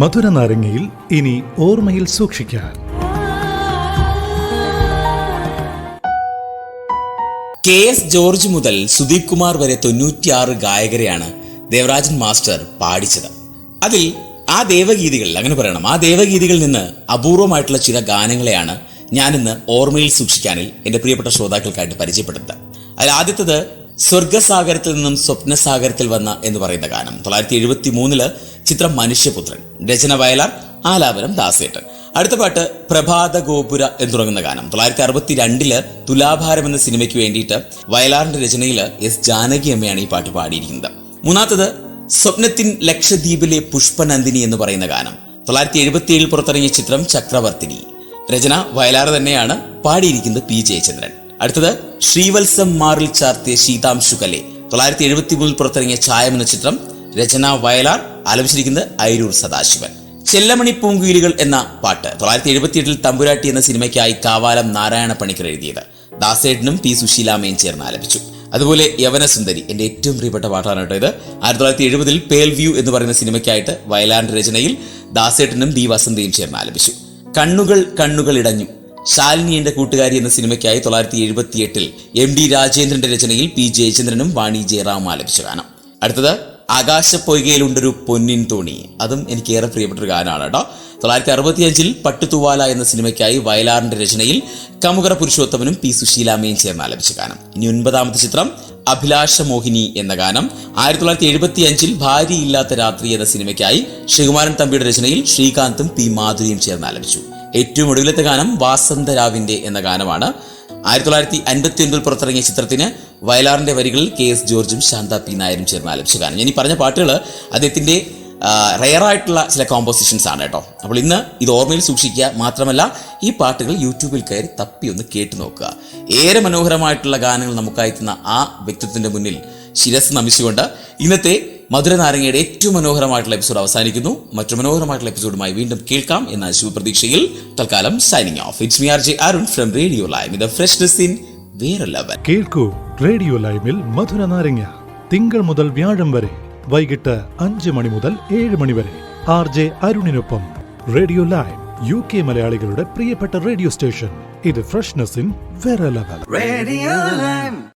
മധുര നാരങ്ങയിൽ ഇനി ഓർമ്മയിൽ സൂക്ഷിക്കാൻ. കെ എസ് ജോർജ് മുതൽ സുദീപ് കുമാർ വരെ തൊണ്ണൂറ്റിയാറ് ഗായകരെയാണ് ദേവരാജൻ മാസ്റ്റർ പാടിച്ചത്. അതിൽ ആ ദേവഗീതികൾ അങ്ങനെ പറയണം ആ ദേവഗീതികളിൽ നിന്ന് അപൂർവമായിട്ടുള്ള ചില ഗാനങ്ങളെയാണ് ഞാനിന്ന് ഓർമ്മയിൽ സൂക്ഷിക്കാനിൽ എന്റെ പ്രിയപ്പെട്ട ശ്രോതാക്കൾക്കായിട്ട് പരിചയപ്പെടുന്നത്. അതിൽ ആദ്യത്തത് സ്വർഗസാഗരത്തിൽ നിന്നും സ്വപ്നസാഗരത്തിൽ വന്ന എന്ന് പറയുന്ന ഗാനം. തൊള്ളായിരത്തി എഴുപത്തി മൂന്നിൽ ചിത്രം മനുഷ്യപുത്രൻ രചന വയലാർ ആലാപനം ദാസേട്ടൻ. അടുത്ത പാട്ട് പ്രഭാത ഗോപുര എന്ന് തുടങ്ങുന്ന ഗാനം. തൊള്ളായിരത്തി അറുപത്തി രണ്ടിൽ തുലാഭാരം എന്ന സിനിമയ്ക്ക് വേണ്ടിയിട്ട് വയലാറിന്റെ രചനയിൽ എസ് ജാനകി അമ്മയാണ് ഈ പാട്ട് പാടിയിരിക്കുന്നത്. മൂന്നാമത്തത് സ്വപ്നത്തിൻ ലക്ഷദ്വീപിലെ പുഷ്പനന്ദിനി എന്ന് പറയുന്ന ഗാനം. തൊള്ളായിരത്തി എഴുപത്തി ഏഴിൽ പുറത്തിറങ്ങിയ ചിത്രം ചക്രവർത്തിനി. രചന വയലാർ തന്നെയാണ് പാടിയിരിക്കുന്നത് പി ജയചന്ദ്രൻ. അടുത്തത് ശ്രീവത്സം മാറിൽ ചാർത്തിയ ശീതാംശുകലെ തൊള്ളായിരത്തി എഴുപത്തി മൂന്നിൽ പുറത്തിറങ്ങിയ ചായം എന്ന ചിത്രം രചന വയലാർ ആലപിച്ചിരിക്കുന്നത് ഐരൂർ സദാശിവൻ. ചെല്ലമണി പൂങ്കുയിലുകൾ എന്ന പാട്ട് തൊള്ളായിരത്തി എഴുപത്തിയെട്ടിൽ തമ്പുരാട്ടി എന്ന സിനിമയ്ക്കായി കാവാലം നാരായണ പണിക്കർ എഴുതിയത്. ദാസേട്ടനും പി സുശീലാമയും ചേർന്ന് ആലപിച്ചു. അതുപോലെ യവനസുന്ദരി എന്റെ ഏറ്റവും പ്രിയപ്പെട്ട പാട്ടാണ് കേട്ടോ ഇത്. ആയിരത്തി തൊള്ളായിരത്തി എഴുപതിൽ പേൽ വ്യൂ എന്ന് പറയുന്ന സിനിമയ്ക്കായിട്ട് വയലാറിന്റെ രചനയിൽ ദാസേട്ടനും ഡി വസന്തയും ചേർന്ന് ആലപിച്ചു. കണ്ണുകൾ കണ്ണുകൾ ഇടഞ്ഞു. ശാലിനി എന്റെ കൂട്ടുകാരി എന്ന സിനിമയ്ക്കായി തൊള്ളായിരത്തി എഴുപത്തി എട്ടിൽ എം ഡി രാജേന്ദ്രന്റെ രചനയിൽ പി ജയചന്ദ്രനും വാണി ജയറാമും ആലപിച്ച ഗാനം അടുത്തത് ആകാശപ്പൊയ്കയിലുണ്ടൊരു പൊന്നിൻ തോണി. അതും എനിക്ക് ഏറെ പ്രിയപ്പെട്ട ഒരു ഗാനമാണ് കേട്ടോ തൊള്ളായിരത്തി അറുപത്തിയഞ്ചിൽ പട്ടുതൂവാല എന്ന സിനിമയ്ക്കായി വയലാറിന്റെ രചനയിൽ കമുകര പുരുഷോത്തമനും പി സുശീലാമയും ചേർന്ന് ആലപിച്ച ഗാനം. ഇനി ഒൻപതാമത്തെ ചിത്രം അഭിലാഷ മോഹിനി എന്ന ഗാനം. ആയിരത്തി തൊള്ളായിരത്തി എഴുപത്തി അഞ്ചിൽ ഭാര്യയില്ലാത്ത രാത്രി എന്ന സിനിമയ്ക്കായി ശ്രീകുമാരൻ തമ്പിയുടെ രചനയിൽ ശ്രീകാന്തും പി മാധുരിയും ചേർന്ന് ആലപിച്ചു. ഏറ്റവും ഒടുവിലത്തെ ഗാനം വാസന്തരാവിന്റെ എന്ന ഗാനമാണ്. ആയിരത്തി തൊള്ളായിരത്തി അൻപത്തി ഒൻപതിൽ പുറത്തിറങ്ങിയ ചിത്രത്തിന് വയലാറിന്റെ വരികളിൽ കെ എസ് ജോർജും ശാന്ത പി നായരും ചേർന്ന് ആലപിച്ച ഗാനം ഞാൻ ഈ പറഞ്ഞ പാട്ടുകൾ അദ്ദേഹത്തിന്റെ റയറായിട്ടുള്ള ചില കോമ്പോസിഷൻസ് ആണ് കേട്ടോ. അപ്പോൾ ഇന്ന് ഇത് ഓർമ്മയിൽ സൂക്ഷിക്കുക മാത്രമല്ല ഈ പാട്ടുകൾ യൂട്യൂബിൽ കയറി തപ്പി ഒന്ന് കേട്ടു നോക്കുക. ഏറെ മനോഹരമായിട്ടുള്ള ഗാനങ്ങൾ നമുക്കയത്തുന്ന തന്ന ആ വ്യക്തിത്വത്തിന്റെ മുന്നിൽ ശിരസ് നമിച്ചുകൊണ്ട് ഇന്നത്തെ മധുര നാരങ്ങയുടെ ഏറ്റവും മനോഹരമായിട്ടുള്ള എപ്പിസോഡ് അവസാനിക്കുന്നു. മറ്റു മനോഹരമായിട്ടുള്ള എപ്പിസോഡുമായി വീണ്ടും കേൾക്കാം എന്ന ശുഭപ്രതീക്ഷയിൽ തൽക്കാലം signing off it's me R J Arun from radio live ഇത് ഫ്രഷ്നെസ് ഇൻ വേറെ ലെവൽ കേൾക്കൂ റേഡിയോ ലൈവിൽ മധുര നാരങ്ങ. തിങ്കൾ മുതൽ വ്യാഴം വരെ. വൈകിട്ട് അഞ്ച് മണി മുതൽ ഏഴ് മണി വരെ. ആർ ജെ അരുണിനൊപ്പം. റേഡിയോ ലൈവ് യു കെ മലയാളികളുടെ പ്രിയപ്പെട്ട റേഡിയോ സ്റ്റേഷൻ ഇത് ഫ്രഷ്നസ് ഇൻ വേറെ ലെവൽ റേഡിയോ Lime.